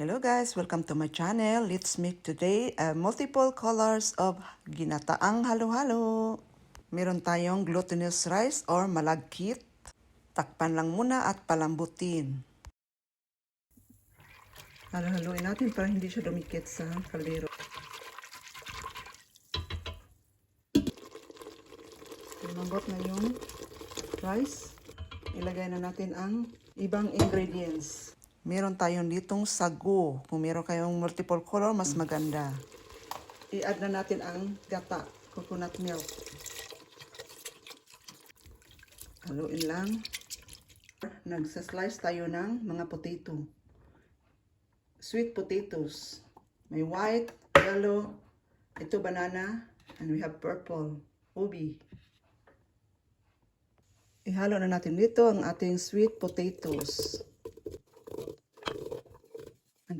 Hello guys, welcome to my channel. Let's make today uh, multiple colors of ginataang halo-halo. Meron tayong glutinous rice or malagkit. Takpan lang muna at palambutin. Halo-haloin natin para hindi siya dumikit sa kaldero. Lumambot na yung rice. Ilagay na natin ang ibang ingredients. Meron tayong ditong sago. Kung meron kayong multiple color, mas maganda. I-add na natin ang gata, coconut milk. Haluin lang. Nagsa-slice tayo ng mga potato. Sweet potatoes. May white, yellow, ito banana, and we have purple, ubi. Ihalo na natin dito ang ating sweet potatoes.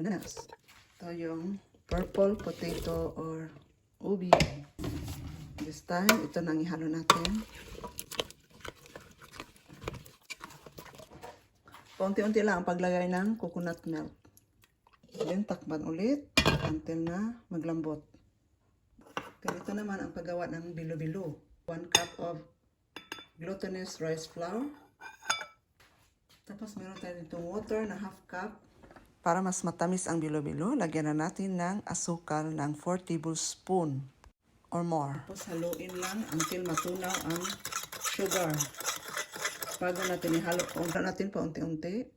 Bananas. Ito yung purple potato or ubi. This time, ito nang ihalo natin. Paunti-unti lang ang paglagay ng coconut milk. Then, takpan ulit until na maglambot. Ganito naman ang paggawa ng bilo-bilo. 1 cup of glutinous rice flour. Tapos meron tayo ditong water na half cup. Para mas matamis ang bilo-bilo, lagyan na natin ng asukal ng 4 tablespoon or more. Tapos haluin lang until matunaw ang sugar. Bago natin ihalo, paunta natin paunti-unti.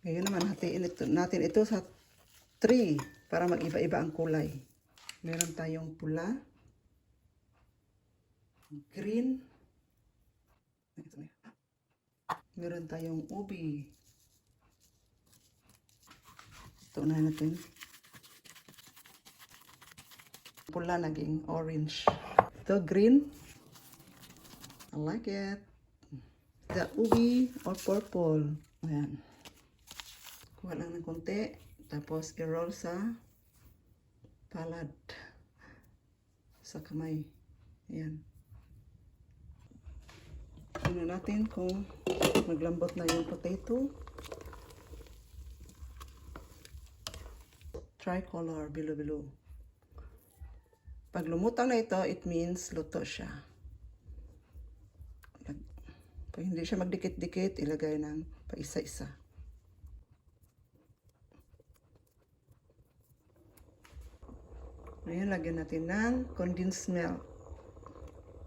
Ngayon naman, hatiin ito, natin ito sa 3 para mag-iba-iba ang kulay. Meron tayong pula, green, meron tayong ubi. Ito na natin. Pula naging orange. Ito green. I like it. The ubi or purple. Ayan. Kuha lang ng konti. Tapos i-roll sa palad. Sa kamay. Ayan. Tingnan natin kung maglambot na yung potato. Tricolor, bilo-bilo. Pag lumutang na ito, it means luto siya. Pag hindi siya magdikit-dikit, ilagay ng paisa-isa. Ngayon, lagyan natin ng condensed milk.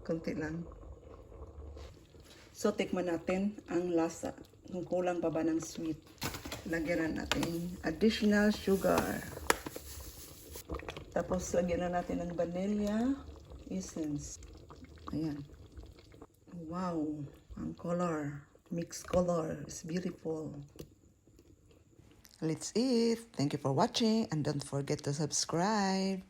Kunti lang. So, tikman natin ang lasa. Kung kulang pa ba ng sweet. Lagyan na natin additional sugar. Tapos, lagyan na natin ng vanilla essence. Ayan. Wow! Ang color. Mixed color. It's beautiful. Let's eat. Thank you for watching and don't forget to subscribe.